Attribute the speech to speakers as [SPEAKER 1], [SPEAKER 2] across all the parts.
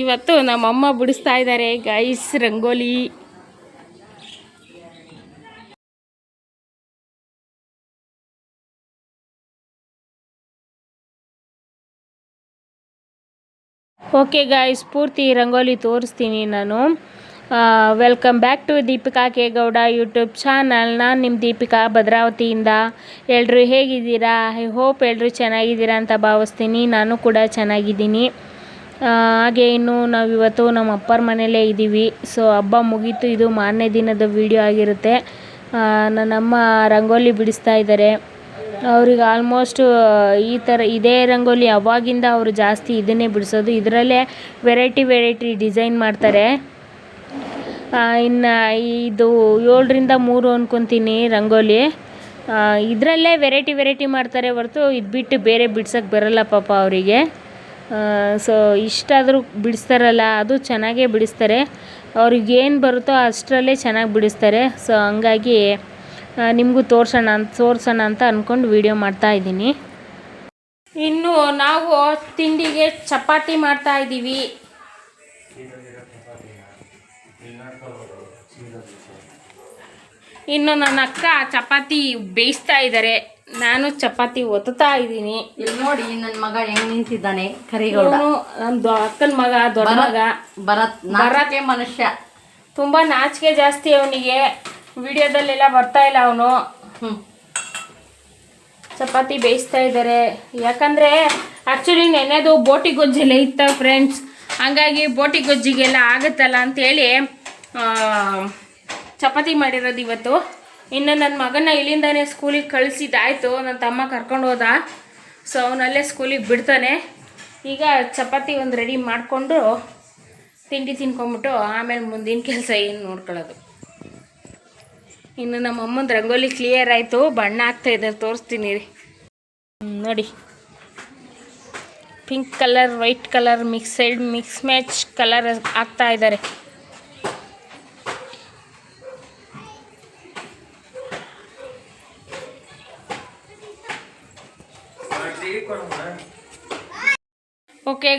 [SPEAKER 1] ಇವತ್ತು ನಮ್ಮಮ್ಮ ಬಿಡಿಸ್ತಾ ಇದ್ದಾರೆ ಗೈಸ್ ರಂಗೋಲಿ. ಓಕೆ ಗಾಯ್ಸ್ ಪೂರ್ತಿ ರಂಗೋಲಿ ತೋರಿಸ್ತೀನಿ ನಾನು. Welcome back to Deepika K Gowda YouTube channel ನಾನು ನಿಮ್ಮ ದೀಪಿಕಾ ಭದ್ರಾವತಿಯಿಂದ. ಎಲ್ಲರೂ ಹೇಗಿದ್ದೀರಾ? ಐ ಹೋಪ್ ಎಲ್ಲರೂ ಚೆನ್ನಾಗಿದ್ದೀರಾ ಅಂತ ಭಾವಿಸ್ತೀನಿ. ನಾನು ಕೂಡ ಚೆನ್ನಾಗಿದ್ದೀನಿ. ಹಾಗೆ ಇನ್ನು ನಾವಿವತ್ತು ನಮ್ಮ ಅಪ್ಪರ ಮನೆಯಲ್ಲೇ ಇದ್ದೀವಿ. ಸೊ ಹಬ್ಬ ಮುಗೀತು. ಇದು ಮಾರನೇ ದಿನದ ವಿಡಿಯೋ ಆಗಿರುತ್ತೆ. ನನ್ನಮ್ಮ ರಂಗೋಲಿ ಬಿಡಿಸ್ತಾ ಇದ್ದಾರೆ. ಅವ್ರಿಗೆ ಆಲ್ಮೋಸ್ಟ್ ಈ ಥರ ಇದೇ ರಂಗೋಲಿ ಅವಾಗಿಂದ ಅವರು ಜಾಸ್ತಿ ಇದನ್ನೇ ಬಿಡಿಸೋದು. ಇದರಲ್ಲೇ ವೆರೈಟಿ ವೆರೈಟಿ ಡಿಸೈನ್ ಮಾಡ್ತಾರೆ. ಇನ್ನು ಇದು ಏಳರಿಂದ ಮೂರು ಅಂದ್ಕೊತೀನಿ ರಂಗೋಲಿ. ಇದರಲ್ಲೇ ವೆರೈಟಿ ವೆರೈಟಿ ಮಾಡ್ತಾರೆ ಹೊರತು ಇದು ಬಿಟ್ಟು ಬೇರೆ ಬಿಡ್ಸೋಕ್ಕೆ ಬರಲ್ಲ ಪಾಪ ಅವರಿಗೆ. ಸೊ ಇಷ್ಟಾದರೂ ಬಿಡಿಸ್ತಾರಲ್ಲ, ಅದು ಚೆನ್ನಾಗೇ ಬಿಡಿಸ್ತಾರೆ. ಅವ್ರಿಗೆ ಏನು ಬರುತ್ತೋ ಅಷ್ಟರಲ್ಲೇ ಚೆನ್ನಾಗಿ ಬಿಡಿಸ್ತಾರೆ. ಸೊ ಹಂಗಾಗಿ ನಿಮಗೂ ತೋರ್ಸೋಣ ಅಂತ ತೋರ್ಸೋಣ ಅಂತ ಅಂದ್ಕೊಂಡು ವಿಡಿಯೋ ಮಾಡ್ತಾ ಇದ್ದೀನಿ. ಇನ್ನು ನಾವು ತಿಂಡಿಗೆ ಚಪಾತಿ ಮಾಡ್ತಾ ಇದ್ದೀವಿ. ಇನ್ನು ನನ್ನ ಅಕ್ಕ ಚಪಾತಿ ಬೇಯಿಸ್ತಾ ಇದ್ದಾರೆ ನಾನು ಚಪಾತಿ ಒತ್ತುತ್ತಾ ಇದ್ದೀನಿ.
[SPEAKER 2] ಇಲ್ಲಿ ನೋಡಿ ನನ್ನ ಮಗ ಹೆಂಗ್ ನಿಂತಿದ್ದಾನೆ
[SPEAKER 1] ಕರಿಗೌಡನು ನನ್ನ ಅಕ್ಕನ ಮಗ ದೊಡ್ಡ ಮಗ.
[SPEAKER 2] ಭರತ್ ಭರತ್ ಮನುಷ್ಯ.
[SPEAKER 1] ತುಂಬ ನಾಚಿಕೆ ಜಾಸ್ತಿ ಅವನಿಗೆ. ವಿಡಿಯೋದಲ್ಲೆಲ್ಲ ಬರ್ತಾ ಇಲ್ಲ ಅವನು. ಚಪಾತಿ ಬೇಯಿಸ್ತಾ ಇದ್ದಾರೆ ಯಾಕಂದರೆ ಆ್ಯಕ್ಚುಲಿ ನೆನೆದು ಬೋಟಿ ಗೊಜ್ಜೆಲ್ಲ ಇತ್ತ ಫ್ರೆಂಡ್ಸ್ ಹಂಗಾಗಿ ಬೋಟಿ ಗೊಜ್ಜಿಗೆಲ್ಲ ಆಗುತ್ತಲ್ಲ ಅಂತೇಳಿ ಆ, ಚಪಾತಿ ಮಾಡಿರೋದು ಇವತ್ತು. ಇನ್ನು ನನ್ನ ಮಗನ ಇಲ್ಲಿಂದಾನೇ ಸ್ಕೂಲಿಗೆ ಕಳಿಸಿದ್ದಾಯಿತು. ನನ್ನ ತಮ್ಮ ಕರ್ಕೊಂಡು ಹೋದ. ಸೊ ಅವನಲ್ಲೇ ಸ್ಕೂಲಿಗೆ ಬಿಡ್ತಾನೆ. ಈಗ ಚಪಾತಿ ಒಂದು ರೆಡಿ ಮಾಡಿಕೊಂಡು ತಿಂಡಿ ತಿನ್ಕೊಂಬಿಟ್ಟು ಆಮೇಲೆ ಮುಂದಿನ ಕೆಲಸ ಏನು ನೋಡ್ಕೊಳ್ಳೋದು. ಇನ್ನು ನಮ್ಮ ಅಮ್ಮನ ರಂಗೋಲಿ ಕ್ಲಿಯರ್ ಆಯಿತು. ಬಣ್ಣ ಆಗ್ತಾ ಇದ್ದಾರೆ ತೋರಿಸ್ತೀನಿ. ರೀ ನೋಡಿ. Pink colour white colour mixed mix match colour ಆಗ್ತಾ ಇದ್ದಾರೆ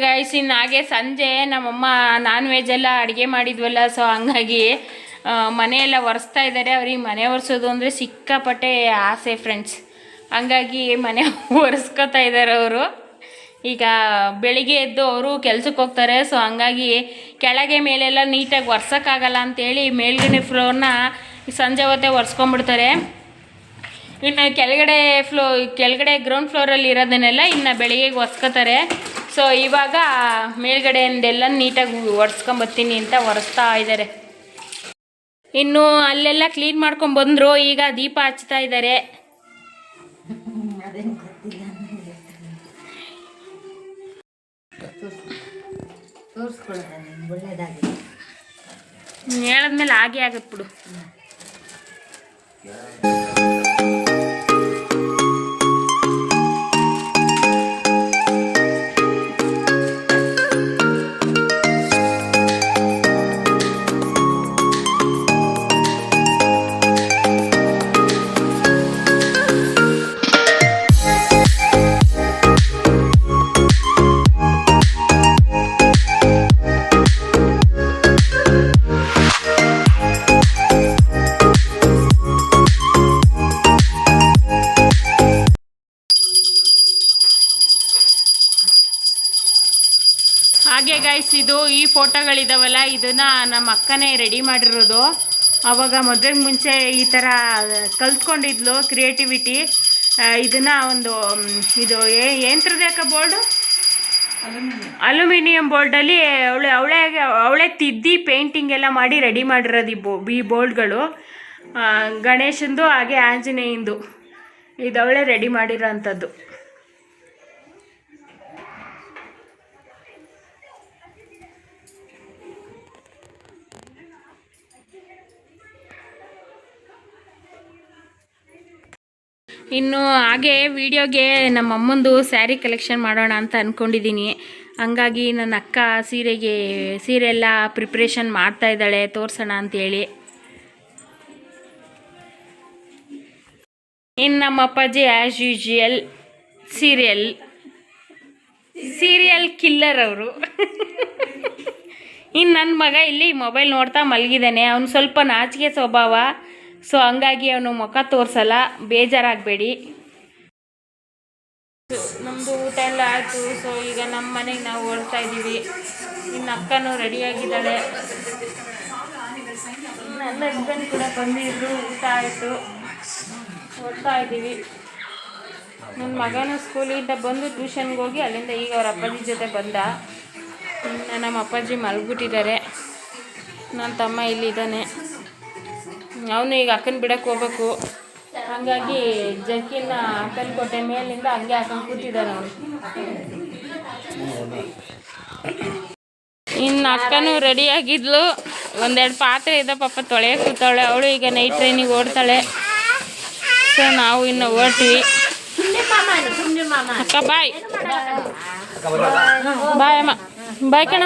[SPEAKER 1] ಗೈಸ್ ಇನ್ನು ಹಾಗೆ ಸಂಜೆ ನಮ್ಮಮ್ಮ ನಾನ್ ವೆಜ್ ಎಲ್ಲ ಅಡುಗೆ ಮಾಡಿದ್ವಲ್ಲ ಸೊ ಹಂಗಾಗಿ ಮನೆಯೆಲ್ಲ ಒರೆಸ್ತಾ ಇದ್ದಾರೆ ಅವ್ರಿಗೆ ಮನೆ ಒರೆಸೋದು ಅಂದರೆ ಸಿಕ್ಕಾಪಟ್ಟೆ ಆಸೆ ಫ್ರೆಂಡ್ಸ್ ಹಂಗಾಗಿ ಮನೆ ಒರೆಸ್ಕೋತಾ ಇದ್ದಾರೆ ಅವರು. ಈಗ ಬೆಳಿಗ್ಗೆ ಎದ್ದು ಅವರು ಕೆಲ್ಸಕ್ಕೆ ಹೋಗ್ತಾರೆ ಸೊ ಹಂಗಾಗಿ ಕೆಳಗೆ ಮೇಲೆಲ್ಲ ನೀಟಾಗಿ ಒರ್ಸೋಕ್ಕಾಗಲ್ಲ ಅಂತೇಳಿ ಮೇಲ್ಗಡೆ ಫ್ಲೋರ್ನ ಸಂಜೆ ಹೊತ್ತೆ ಒರೆಸ್ಕೊಂಡ್ಬಿಡ್ತಾರೆ. ಇನ್ನು ಕೆಳಗಡೆ ಫ್ಲೋ ಕೆಳಗಡೆ ಗ್ರೌಂಡ್ ಫ್ಲೋರಲ್ಲಿ ಇರೋದನ್ನೆಲ್ಲ ಇನ್ನು ಬೆಳಿಗ್ಗೆಗೆ ಒರೆಸ್ಕೋತಾರೆ. ಸೊ ಇವಾಗ ಮೇಲ್ಗಡೆಯಿಂದೆಲ್ಲ ನೀಟಾಗಿ ಒರೆಸ್ಕೊಂಬತ್ತೀನಿ ಅಂತ ಒರೆಸ್ತಾ ಇದ್ದಾರೆ ಇನ್ನು ಅಲ್ಲೆಲ್ಲ ಕ್ಲೀನ್ ಮಾಡ್ಕೊಂಡು ಬಂದರು. ಈಗ ದೀಪ ಹಚ್ತಾ ಇದ್ದಾರೆ ಹೇಳದ್ಮೇಲೆ ಹಾಗೆ ಆಗತ್ತೆ ಬಿಡು. ಹಾಗೆ ಗೈಸ್ ಇದು ಈ ಫೋಟೋಗಳಿದಾವಲ್ಲ, ಇದನ್ನ ನಮ್ಮ ಅಕ್ಕನೇ ರೆಡಿ ಮಾಡಿರೋದು. ಅವಾಗ ಮದುವೆಗೆ ಮುಂಚೆ ಈ ಥರ ಕಲ್ತ್ಕೊಂಡಿದ್ಲು ಕ್ರಿಯೇಟಿವಿಟಿ ಇದನ್ನ ಒಂದು ಇದು ಏಂತ್ರದ ಯಾಕ ಬೋರ್ಡು? ಅಲ್ಯೂಮಿನಿಯಂ ಬೋರ್ಡಲ್ಲಿ ಅವಳೆ ಅವಳೆ ಅವಳೆ ತಿದ್ದಿ ಪೇಂಟಿಂಗ್ ಎಲ್ಲ ಮಾಡಿ ರೆಡಿ ಮಾಡಿರೋದು ಈ ಬೋ, ಈ ಬೋರ್ಡ್ಗಳು. ಗಣೇಶಂದು ಹಾಗೆ ಆಂಜನೇಯಂದು. ಇದು ಅವಳೆ ರೆಡಿ ಮಾಡಿರೋ ಅಂಥದ್ದು ಇನ್ನು ಹಾಗೆ ವಿಡಿಯೋಗೆ ನಮ್ಮ ಅಮ್ಮಂದು ಸ್ಯಾರಿ ಕಲೆಕ್ಷನ್ ಮಾಡೋಣ ಅಂತ ಅಂದ್ಕೊಂಡಿದ್ದೀನಿ ಹಂಗಾಗಿ ನನ್ನ ಅಕ್ಕ ಸೀರೆಗೆ ಸೀರೆ ಎಲ್ಲ ಪ್ರಿಪ್ರೇಷನ್ ಮಾಡ್ತಾ ಇದ್ದಾಳೆ, ತೋರಿಸೋಣ ಅಂತೇಳಿ. ಇನ್ನು ನಮ್ಮ ಅಪ್ಪಾಜಿ as usual serial serial killer ಅವರು. ಇನ್ನು ನನ್ನ ಮಗ ಇಲ್ಲಿ ಮೊಬೈಲ್ ನೋಡ್ತಾ ಮಲಗಿದ್ದಾನೆ. ಅವನು ಸ್ವಲ್ಪ ನಾಚಿಕೆ ಸ್ವಭಾವ. ಸೊ ಹಂಗಾಗಿ ಅವನು ಮುಖ ತೋರಿಸಲ್ಲ, ಬೇಜಾರಾಗಬೇಡಿ. ನಮ್ಮದು ಊಟ ಎಲ್ಲ ಆಯಿತು, ಸೊ ಈಗ ನಮ್ಮ ಮನೆಗೆ ನಾವು ಓಡ್ತಾ ಇದ್ದೀವಿ. ಇನ್ನು ಅಕ್ಕನೂ ರೆಡಿಯಾಗಿದ್ದಾಳೆ ನನ್ನ ಹಸ್ಬೆಂಡ್ ಕೂಡ ಬಂದಿದ್ರು, ಊಟ ಆಯಿತು. ಓಡ್ತಾ ಇದ್ದೀವಿ. ನನ್ನ ಮಗನೂ ಸ್ಕೂಲಿಂದ ಬಂದು ಟ್ಯೂಷನ್ಗೆ ಹೋಗಿ ಅಲ್ಲಿಂದ ಈಗ ಅವ್ರ ಅಪ್ಪಾಜಿ ಜೊತೆ ಬಂದ. ನಮ್ಮ ಅಪ್ಪಾಜಿ ಮಲಗಿಬಿಟ್ಟಿದ್ದಾರೆ. ನನ್ನ ತಮ್ಮ ಇಲ್ಲಿದ್ದಾನೆ. ಅವನು ಈಗ ಅಕ್ಕನ ಬಿಡಕ್ಕೆ ಹೋಗ್ಬೇಕು. ಹಾಗಾಗಿ ಜಕ್ಕಿನ ಅಕ್ಕನ ಕೊಟ್ಟೆ ಮೇಲಿಂದ ಹಂಗೆ ಹಾಕೊಂಡು ಕೂತಿದ್ದಾನೆ ಅವನು. ಇನ್ನು ಅಕ್ಕನೂ ರೆಡಿ ಆಗಿದ್ಲು. ಒಂದೆರಡು ಪಾತ್ರೆ ಇದೆ ಪಾಪ ತೊಳೆಯ ಕೂತಾಳೆ ಅವಳು ಈಗ ನೈಟ್ ಟ್ರೈನಿಗೆ ಓಡ್ತಾಳೆ. ಸೊ ನಾವು ಇನ್ನು ಓಡ್ತೀವಿ. ಅಕ್ಕ ಬಾಯ್ ಬಾಯ್ ಅಮ್ಮ. ಬಾಯ್ ಕಣ.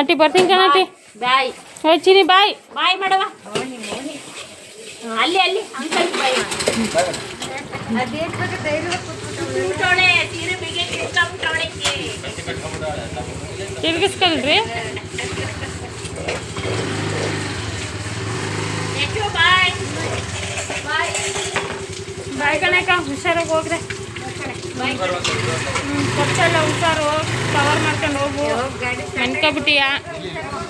[SPEAKER 1] ಅಟ್ಟಿ ಬರ್ತೀನಿ ಕಣ ಅಟ್ಟಿ
[SPEAKER 2] ಬಾಯ್.
[SPEAKER 1] ಹೋಯ್ ಚಿನಿ ಬಾಯ್.
[SPEAKER 2] ಬಾಯ್ ಮಾಡವ ಅಲ್ಲಿ ಅಲ್ಲಿ. ಅಂಕಲ್ ಬಾಯ್
[SPEAKER 1] ತಿರ್ಗಿಸ್ಕೊಳ್ರಿ. ಬಾಯ್. ಕಣಕ್ಕ ಹುಷಾರಾಗಿ ಹೋಗ್ರೆ. ಕೊಚ್ಚಲ್ಲ ಹುಷಾರು. ಕವರ್ ಮಾಡ್ಕೊಂಡು ಹೋಗು. ನೆನ್ಕೊಬಿಟ್ಟಿಯ ಹ್ಞೂ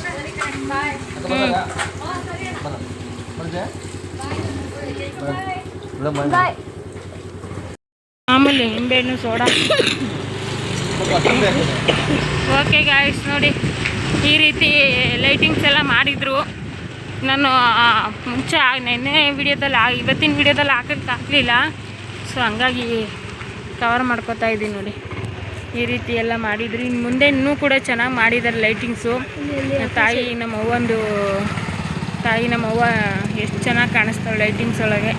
[SPEAKER 1] ಮಾಮೂಲಿ ನಿಂಬೆಹಣ್ಣು ಸೋಡಾ. ಓಕೆ ಗಾಯ್ಸ್ ನೋಡಿ, ಈ ರೀತಿ ಲೈಟಿಂಗ್ಸ್ ಎಲ್ಲ ಮಾಡಿದರು. ನಾನು ಮುಂಚೆ ನೆನ್ನೆ ವಿಡಿಯೋದಲ್ಲಿ ಇವತ್ತಿನ ವಿಡಿಯೋದಲ್ಲಿ ಹಾಕಕ್ಕೆ ಆಗಲಿಲ್ಲ. ಸೊ ಹಂಗಾಗಿ ಕವರ್ ಮಾಡ್ಕೋತಾ ಇದ್ದೀನಿ ನೋಡಿ. ಈ ರೀತಿ ಎಲ್ಲ ಮಾಡಿದ್ರು. ಇನ್ನು ಮುಂದೆ ಇನ್ನೂ ಕೂಡ ಚೆನ್ನಾಗಿ ಮಾಡಿದ್ದಾರೆ ಲೈಟಿಂಗ್ಸು ತಾಯಿ ನಮ್ಮ ಅವ್ವಂದು ತಾಯಿ ನಮ್ಮ ಅವ್ವ ಎಷ್ಟು ಚೆನ್ನಾಗಿ ಕಾಣಿಸ್ತಾಳೆ ಲೈಟಿಂಗ್ಸ್ ಒಳಗೆ.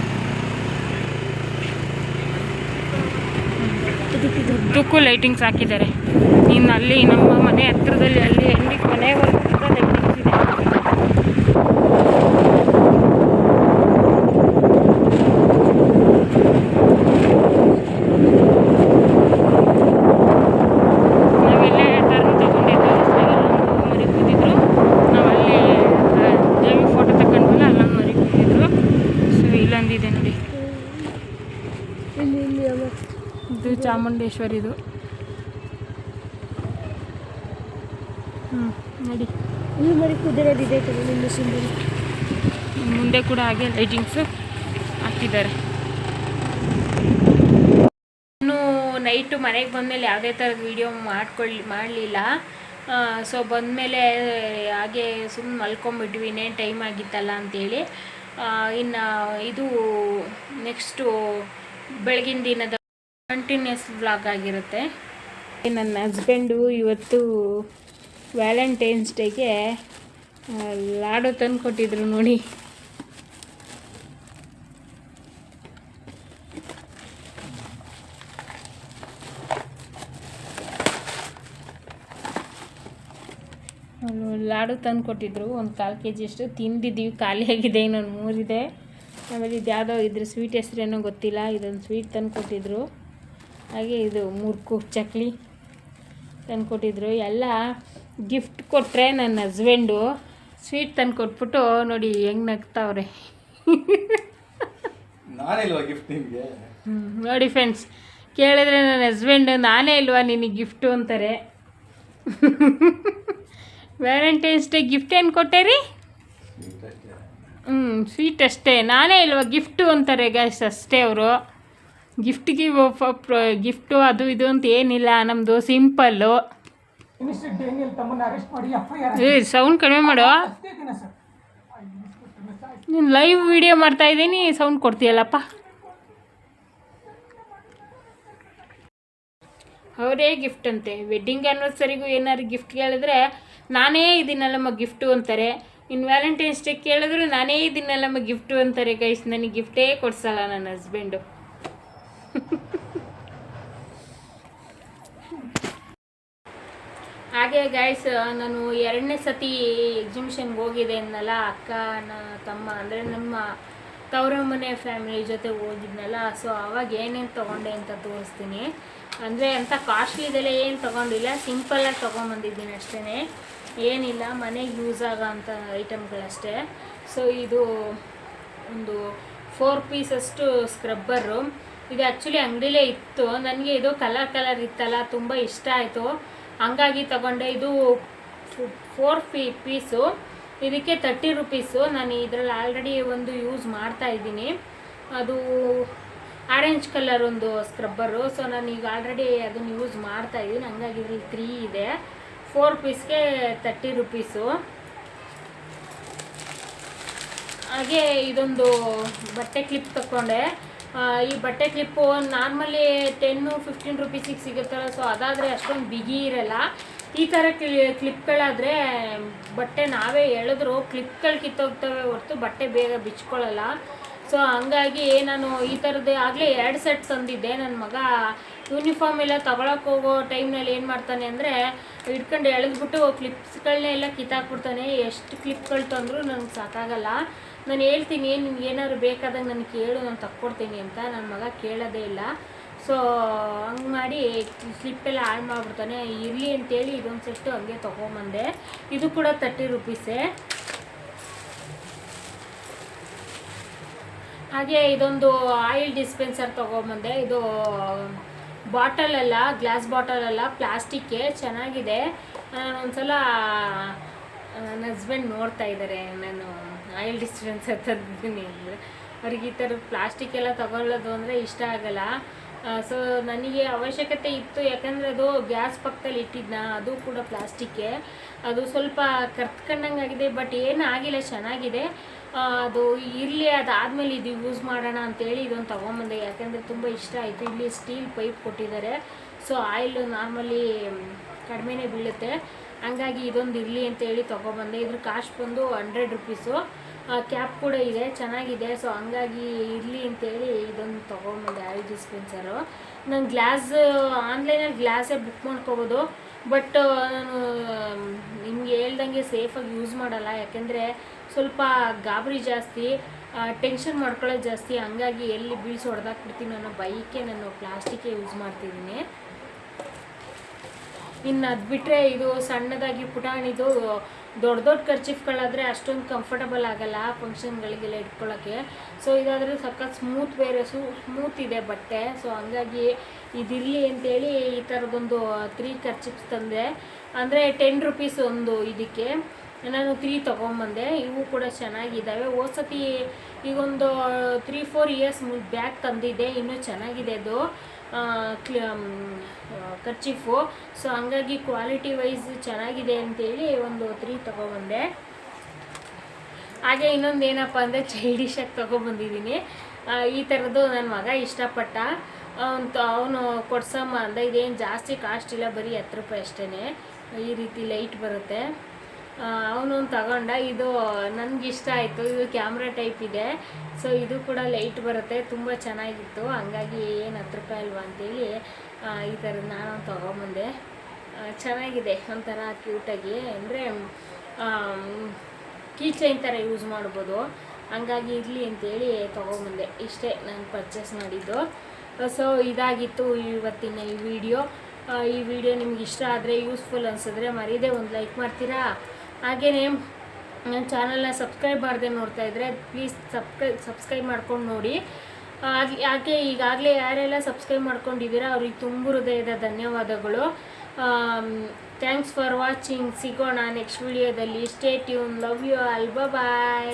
[SPEAKER 1] ದುಕ್ಕು ಲೈಟಿಂಗ್ಸ್ ಹಾಕಿದ್ದಾರೆ. ಇನ್ನು ಅಲ್ಲಿ ನಮ್ಮ ಮನೆ ಹತ್ರದಲ್ಲಿ ಅಲ್ಲಿ ಹೆಂಡಿಗೆ ಮನೆವರೆಗೂ ಕೂಡ ಲೈಟಿಂಗ್ಸ್ ಇದೆ ನಾವೆಲ್ಲೇ ಟರ್ನ್ ತಗೊಂಡಿದ್ದು ಅಲ್ಲೊಂದು ಮರಿ ಕೂತಿದ್ರು ನಾವಲ್ಲಿ ದೇವಿ ಫೋಟೋ ತಗೊಂಡ್ವಲ್ಲ ಅಲ್ಲೊಂದು ಮರಿ ಕೂತಿದ್ರು ಸೊ ಇಲ್ಲೊಂದಿದೆ ನೋಡಿ ಇದು ಚಾಮುಂಡೇಶ್ವರಿದು. ಹ್ಞೂ ನೋಡಿ.
[SPEAKER 3] ಮರಿ ಕುದುರೆದಿದೆ
[SPEAKER 1] ಮುಂದೆ ಕೂಡ ಹಾಗೆ ಲೈಟಿಂಗ್ಸು ಹಾಕಿದ್ದಾರೆ. ಇನ್ನು ನೈಟು ಮನೆಗೆ ಬಂದಮೇಲೆ ಯಾವುದೇ ಥರದ ವೀಡಿಯೋ ಮಾಡ್ಕೊಳ್ಳಿ ಮಾಡಲಿಲ್ಲ. ಸೊ ಬಂದಮೇಲೆ ಹಾಗೆ ಸುಮ್ಮನೆ ಮಲ್ಕೊಂಬಿಟ್ವಿ ಇನ್ನೇನು ಟೈಮ್ ಆಗಿತ್ತಲ್ಲ ಅಂತೇಳಿ. ಇನ್ನು ಇದು ನೆಕ್ಸ್ಟು ಬೆಳಗಿನ ದಿನದ ಕಂಟಿನ್ಯೂಸ್ ವ್ಲಾಗ್ ಆಗಿರುತ್ತೆ. ನನ್ನ ಹಸ್ಬೆಂಡು ಇವತ್ತು ವ್ಯಾಲೆಂಟೈನ್ಸ್ ಡೇಗೆ ಲಾಡು ತಂದು ಕೊಟ್ಟಿದ್ರು ನೋಡಿ. ಲಾಡು ತಂದು ಕೊಟ್ಟಿದ್ರು, ಒಂದು ಕಾಲು ಕೆ ಜಿಯಷ್ಟು ತಿಂದಿದ್ದೀವಿ ಖಾಲಿಯಾಗಿದೆ ಇನ್ನೊಂದು ಮೂರಿದೆ. ಆಮೇಲೆ ಇದು ಯಾವುದೋ ಇದ್ರ ಸ್ವೀಟ್ ಹೆಸ್ರೇನೋ ಗೊತ್ತಿಲ್ಲ, ಇದೊಂದು ಸ್ವೀಟ್ ತಂದು ಕೊಟ್ಟಿದ್ರು. ಹಾಗೆ ಇದು ಮುರ್ಕು ಚಕ್ಲಿ ತಂದು ಕೊಟ್ಟಿದ್ರು ಎಲ್ಲ ಗಿಫ್ಟ್ ಕೊಟ್ಟರೆ ನನ್ನ ಹಸ್ಬೆಂಡು ಸ್ವೀಟ್ ತಂದು ಕೊಟ್ಬಿಟ್ಟು ನೋಡಿ ಹೆಂಗೆ ನಗ್ತಾವ್ರೆ. ನೋಡಿ ಫ್ರೆಂಡ್ಸ್ ಕೇಳಿದ್ರೆ ನನ್ನ ಹಸ್ಬೆಂಡ್ ನಾನೇ ಇಲ್ವಾ ನಿನಗೆ ಗಿಫ್ಟು ಅಂತಾರೆ. ವ್ಯಾಲೆಂಟೈನ್ಸ್ ಡೇ ಗಿಫ್ಟ್ ಏನು ಕೊಟ್ಟೆ ರೀ ಹ್ಞೂ ಸ್ವೀಟ್ ಅಷ್ಟೇ. ನಾನೇ ಇಲ್ವಾ ಗಿಫ್ಟು ಅಂತಾರೆ ಗ್ಯಾಸ್ ಅಷ್ಟೇ ಅವರು. ಗಿಫ್ಟ್ಗೆ ಗಿಫ್ಟು ಅದು ಇದು ಅಂತ ಏನಿಲ್ಲ ನಮ್ಮದು ಸಿಂಪಲ್ಲು ಏ ಸೌಂಡ್ ಕಡಿಮೆ ಮಾಡು. ನೀನು ಲೈವ್ ವಿಡಿಯೋ ಮಾಡ್ತಾ ಇದ್ದೀನಿ ಸೌಂಡ್ ಕೊಡ್ತೀಯಲ್ಲಪ್ಪ. ಅವರೇ ಗಿಫ್ಟ್ ಅಂತೆ. ವೆಡ್ಡಿಂಗ್ ಆ್ಯನಿವರ್ಸರಿಗೂ ಏನಾದ್ರು ಗಿಫ್ಟ್ ಕೇಳಿದ್ರೆ ನಾನೇ ಇದೀನಲ್ಲಮ್ಮ ಗಿಫ್ಟು ಅಂತಾರೆ. ಇನ್ನು ವ್ಯಾಲೆಂಟೈನ್ಸ್ ಡೇ ಕೇಳಿದ್ರು ನಾನೇ ಇದನ್ನಲ್ಲಮ್ಮ ಗಿಫ್ಟು ಅಂತಾರೆ ಗೈಸ್ ನನಗೆ ಗಿಫ್ಟೇ ಕೊಡ್ಸಲ್ಲ ನನ್ನ ಹಸ್ಬೆಂಡು ಹಾಗೆ ಗೈಸ್ ನಾನು ಎರಡನೇ ಸತಿ ಎಕ್ಸಿಬಿಷನ್ಗೆ ಹೋಗಿದ್ದೆ ಅನ್ನಲ್ಲ ಅಕ್ಕ ತಮ್ಮ ಅಂದರೆ ನಮ್ಮ ತವರ ಮನೆ ಫ್ಯಾಮಿಲಿ ಜೊತೆ ಹೋಗಿದ್ನಲ್ಲ ಸೊ ಅವಾಗ ಏನೇನು ತೊಗೊಂಡೆ ಅಂತ ತೋರಿಸ್ತೀನಿ. ಅಂದರೆ ಅಂಥ ಕಾಸ್ಟ್ಲಿದೆಲ್ಲ ಏನು ತೊಗೊಂಡಿಲ್ಲ ಸಿಂಪಲ್ಲಾಗಿ ತೊಗೊಂಬಂದಿದ್ದೀನಿ ಅಷ್ಟೇ ಏನಿಲ್ಲ, ಮನೆಗೆ ಯೂಸ್ ಆಗೋ ಅಂಥ ಐಟಮ್ಗಳಷ್ಟೇ ಸೊ ಇದು ಒಂದು ಫೋರ್ ಪೀಸಷ್ಟು ಸ್ಕ್ರಬ್ಬರು ಇದು ಆ್ಯಕ್ಚುಲಿ ಅಂಗಡಿಲೇ ಇತ್ತು. ನನಗೆ ಇದು ಕಲರ್ ಕಲರ್ ಇತ್ತಲ್ಲ, ತುಂಬ ಇಷ್ಟ ಆಯಿತು. ಹಂಗಾಗಿ ತಗೊಂಡೆ. ಇದು ಫೋರ್ ಫೀ ಪೀಸು ಇದಕ್ಕೆ ತರ್ಟಿ ರುಪೀಸು ನಾನು ಇದರಲ್ಲಿ ಆಲ್ರೆಡಿ ಒಂದು ಯೂಸ್ ಮಾಡ್ತಾ ಇದ್ದೀನಿ. ಅದು ಆರೆಂಜ್ ಕಲರ್ ಒಂದು ಸ್ಕ್ರಬ್ಬರು ಸೊ ನಾನು ಈಗ ಆಲ್ರೆಡಿ ಅದನ್ನು ಯೂಸ್ ಮಾಡ್ತಾ ಇದ್ದೀನಿ. ಹಂಗಾಗಿ ಇದರಲ್ಲಿ ತ್ರೀ ಇದೆ. ಫೋರ್ ಪೀಸ್ಗೆ ತರ್ಟಿ ರುಪೀಸು ಹಾಗೆ ಇದೊಂದು ಬಟ್ಟೆ ಕ್ಲಿಪ್ ತಗೊಂಡೆ ಈ ಬಟ್ಟೆ ಕ್ಲಿಪ್ಪು ನಾರ್ಮಲಿ ಟೆನ್ನು ಫಿಫ್ಟೀನ್ ರುಪೀಸಿಗೆ ಸಿಗುತ್ತಲ್ಲ ಸೊ ಅದಾದರೆ ಅಷ್ಟೊಂದು ಬಿಗಿ ಇರಲ್ಲ. ಈ ಥರ ಕ್ಲಿ ಕ್ಲಿಪ್ಗಳಾದರೆ ಬಟ್ಟೆ ನಾವೇ ಎಳೆದ್ರು ಕ್ಲಿಪ್ಗಳು ಕಿತ್ತೋಗ್ತವೆ ಹೊರತು ಬಟ್ಟೆ ಬೇಗ ಬಿಚ್ಕೊಳ್ಳಲ್ಲ. ಸೊ ಹಂಗಾಗಿ ನಾನು ಈ ಥರದ್ದು ಆಗಲೇ ಎರಡು ಸೆಟ್ ತಂದಿದ್ದೆ. ನನ್ನ ಮಗ ಯೂನಿಫಾರ್ಮ್ ಎಲ್ಲ ತಗೊಳಕ್ಕೆ ಹೋಗೋ ಟೈಮ್ನಲ್ಲಿ ಏನು ಮಾಡ್ತಾನೆ ಅಂದರೆ ಹಿಡ್ಕೊಂಡು ಎಳೆದ್ಬಿಟ್ಟು ಕ್ಲಿಪ್ಸ್ಗಳನ್ನೇ ಎಲ್ಲ ಕಿತ್ತಾಕ್ಬಿಡ್ತಾನೆ. ಎಷ್ಟು ಕ್ಲಿಪ್ಗಳು ತಂದರೂ ನನಗೆ ಸಾಕಾಗಲ್ಲ. ನಾನು ಹೇಳ್ತೀನಿ ನಿಮ್ಗೆ ಏನಾದ್ರು ಬೇಕಾದಾಗ ನನಗೆ ಕೇಳು, ನಾನು ತಕ್ಕೊಡ್ತೀನಿ ಅಂತ. ನನ್ನ ಮಗ ಕೇಳೋದೇ ಇಲ್ಲ. ಸೊ ಹಂಗೆ ಮಾಡಿ ಸ್ಲಿಪ್ಪೆಲ್ಲ ಹಾಳು ಮಾಡಿಬಿಡ್ತಾನೆ. ಇರಲಿ ಅಂತೇಳಿ ಇದೊಂದು ಸೆಟ್ಟು ಹಂಗೆ ತೊಗೊಂಬಂದೆ. ಇದು ಕೂಡ ತರ್ಟಿ ರುಪೀಸೇ ಹಾಗೆ ಇದೊಂದು ಆಯಿಲ್ ಡಿಸ್ಪೆನ್ಸರ್ ತೊಗೊಂಬಂದೆ. ಇದು ಬಾಟಲ್ ಅಲ್ಲ ಗ್ಲಾಸ್ ಬಾಟಲ್ ಅಲ್ಲ ಪ್ಲಾಸ್ಟಿಕ್ಕೆ ಚೆನ್ನಾಗಿದೆ. ನಾನು ಒಂದ್ಸಲ ನನ್ನ ಹಸ್ಬೆಂಡ್ ನೋಡ್ತಾ ಇದ್ದಾರೆ ನಾನು ಆಯಿಲ್ ಡಿಸ್ಪೆನ್ಸರ್ ತಂದಿದ್ದೀನಿ ಅಂದರೆ. ಅವ್ರಿಗೆ ಈ ಥರ ಪ್ಲಾಸ್ಟಿಕ್ ಎಲ್ಲ ತಗೊಳ್ಳೋದು ಅಂದರೆ ಇಷ್ಟ ಆಗಲ್ಲ. ಸೊ ನನಗೆ ಅವಶ್ಯಕತೆ ಇತ್ತು, ಯಾಕಂದರೆ ಅದು ಗ್ಯಾಸ್ ಪಕ್ಕದಲ್ಲಿ ಇಟ್ಟಿದ್ನ, ಅದು ಕೂಡ ಪ್ಲಾಸ್ಟಿಕ್ಕೆ ಅದು ಸ್ವಲ್ಪ ಕರ್ತ್ಕೊಂಡಂಗೆ ಆಗಿದೆ ಬಟ್ ಏನೂ ಆಗಿಲ್ಲ, ಚೆನ್ನಾಗಿದೆ. ಅದು ಇರಲಿ, ಅದಾದಮೇಲೆ ಇದು ಯೂಸ್ ಮಾಡೋಣ ಅಂತೇಳಿ ಇದೊಂದು ತೊಗೊಂಬಂದೆ. ಯಾಕೆಂದರೆ ತುಂಬ ಇಷ್ಟ ಆಯಿತು. ಇಲ್ಲಿ ಸ್ಟೀಲ್ ಪೈಪ್ ಕೊಟ್ಟಿದ್ದಾರೆ. ಸೊ ಆಯಿಲ್ ನಾರ್ಮಲಿ ಕಡಿಮೆನೇ ಬೀಳುತ್ತೆ. ಹಂಗಾಗಿ ಇದೊಂದು ಇರಲಿ ಅಂತೇಳಿ ತೊಗೊಂಬಂದೆ. ಇದ್ರ ಕಾಸ್ಟ್ ಬಂದು ಹಂಡ್ರೆಡ್ ರುಪೀಸು ಕ್ಯಾಪ್ ಕೂಡ ಇದೆ. ಚೆನ್ನಾಗಿದೆ. ಸೊ ಹಂಗಾಗಿ ಇರಲಿ ಅಂತೇಳಿ ಇದೊಂದು ತೊಗೊಂಬಂದೆ. ಆಯಿಲ್ ಡಿಸ್ಪೆನ್ಸರು ನಾನು ಗ್ಲಾಸ್ ಆನ್ಲೈನಲ್ಲಿ ಗ್ಲಾಸೇ ಬುಕ್ ಮಾಡ್ಕೋಬೋದು. ಬಟ್ ನಾನು ನಿಮ್ಗೆ ಹೇಳ್ದಂಗೆ ಸೇಫಾಗಿ ಯೂಸ್ ಮಾಡಲ್ಲ. ಯಾಕೆಂದರೆ ಸ್ವಲ್ಪ ಗಾಬರಿ ಜಾಸ್ತಿ ಟೆನ್ಷನ್ ಮಾಡ್ಕೊಳ್ಳೋದು ಜಾಸ್ತಿ. ಹಂಗಾಗಿ ಎಲ್ಲಿ ಬೀಳ್ಸಿ ಹೊಡೆದಾಕ್ಬಿಡ್ತೀನಿ ಅನ್ನೋ ಬೈಕೆ ನಾನು ಪ್ಲಾಸ್ಟಿಕ್ಕೇ ಯೂಸ್ ಮಾಡ್ತಿದ್ದೀನಿ. ಇನ್ನು ಅದು ಬಿಟ್ಟರೆ ಇದು ಸಣ್ಣದಾಗಿ ಪುಟಾಣಿದು ದೊಡ್ಡ ದೊಡ್ಡ ಖರ್ಚಿಫ್ಗಳಾದರೆ ಅಷ್ಟೊಂದು ಕಂಫರ್ಟಬಲ್ ಆಗಲ್ಲ ಫಂಕ್ಷನ್ಗಳಿಗೆಲ್ಲ ಇಟ್ಕೊಳ್ಳೋಕ್ಕೆ ಸೊ ಇದಾದರೆ ಸಖತ್ ಸ್ಮೂತ್ ಬೇರೆ ಸ್ಮೂತ್ ಇದೆ ಬಟ್ಟೆ. ಸೊ ಹಂಗಾಗಿ ಇದಿರಲಿ ಅಂತೇಳಿ ಈ ಥರದೊಂದು ತ್ರೀ ಖರ್ಚಿಪ್ಸ್ ತಂದೆ. ಅಂದರೆ ಟೆನ್ ರುಪೀಸ್ ಒಂದು ಇದಕ್ಕೆ. ನಾನು ತ್ರೀ ತೊಗೊಂಬಂದೆ. ಇವು ಕೂಡ ಚೆನ್ನಾಗಿದ್ದಾವೆ. ಹೊಸತಿ ಈಗೊಂದು ತ್ರೀ ಫೋರ್ ಇಯರ್ಸ್ ಬ್ಯಾಗ್ ತಂದಿದ್ದೆ. ಇನ್ನೂ ಚೆನ್ನಾಗಿದೆ ಅದು. ಖರ್ಚಿಫು ಸೊ ಹಂಗಾಗಿ ಕ್ವಾಲಿಟಿ ವೈಸ್ ಚೆನ್ನಾಗಿದೆ ಅಂತೇಳಿ ಒಂದು ತ್ರೀ ತೊಗೊಬಂದೆ. ಹಾಗೆ ಇನ್ನೊಂದು ಏನಪ್ಪ ಅಂದರೆ ಚೈಲ್ಡಿಶಾಗಿ ತೊಗೊಬಂದಿದ್ದೀನಿ. ಈ ಥರದ್ದು ನನ್ನ ಮಗ ಇಷ್ಟಪಟ್ಟ. ಅವನು ಕೊಡ್ಸಮ್ಮ ಅಂದ, ಇದೇನು ಜಾಸ್ತಿ ಕಾಸ್ಟ್ ಇಲ್ಲ, ಬರೀ ಹತ್ತು ರೂಪಾಯಿ ಅಷ್ಟೇ ಈ ರೀತಿ ಲೈಟ್ ಬರುತ್ತೆ. ಅವನು ತಗೊಂಡ, ಇದು ನನಗೆ ಇಷ್ಟ ಆಯಿತು, ಇದು ಕ್ಯಾಮ್ರಾ ಟೈಪ್ ಇದೆ ಸೊ ಇದು ಕೂಡ ಲೈಟ್ ಬರುತ್ತೆ, ತುಂಬ ಚೆನ್ನಾಗಿತ್ತು, ಹಂಗಾಗಿ ಏನು ಹತ್ತು ರೂಪಾಯಿ ಅಲ್ವಾ ಅಂತೇಳಿ ಈ ಥರದ್ದು ನಾನು ತೊಗೊಂಬಂದೆ. ಚೆನ್ನಾಗಿದೆ, ಒಂಥರ ಕ್ಯೂಟಾಗಿ ಅಂದರೆ ಕೀಚೈನ್ ಥರ ಯೂಸ್ ಮಾಡ್ಬೋದು. ಹಂಗಾಗಿ ಇರಲಿ ಅಂತೇಳಿ ತೊಗೊಂಬಂದೆ, ಇಷ್ಟೇ ನಾನು ಪರ್ಚೇಸ್ ಮಾಡಿದ್ದು. ಸೊ ಇದಾಗಿತ್ತು ಇವತ್ತಿನ ಈ ವಿಡಿಯೋ ಈ ವಿಡಿಯೋ ನಿಮ್ಗೆ ಇಷ್ಟ ಆದರೆ ಯೂಸ್ಫುಲ್ ಅನಿಸಿದ್ರೆ ಮರೀದೆ ಒಂದು ಲೈಕ್ ಮಾಡ್ತೀರಾ? ಹಾಗೆಯೇ ನನ್ನ ಚಾನಲ್ನ ಸಬ್ಸ್ಕ್ರೈಬ್ ಮಾಡದೆ ನೋಡ್ತಾ ಇದ್ದರೆ ಪ್ಲೀಸ್ ಸಬ್ಸ್ಕ್ರೈ ಸಬ್ಸ್ಕ್ರೈಬ್ ಮಾಡ್ಕೊಂಡು ನೋಡಿ. ಹಾಗೆ ಯಾಕೆ ಈಗಾಗಲೇ ಯಾರೆಲ್ಲ ಸಬ್ಸ್ಕ್ರೈಬ್ ಮಾಡ್ಕೊಂಡಿದ್ದೀರಾ, ಅವ್ರಿಗೆ ತುಂಬ ಹೃದಯದ ಧನ್ಯವಾದಗಳು. ಥ್ಯಾಂಕ್ಸ್ ಫಾರ್ ವಾಚಿಂಗ್ ಸಿಗೋಣ ನೆಕ್ಸ್ಟ್ ವಿಡಿಯೋದಲ್ಲಿ stay tune love you all bye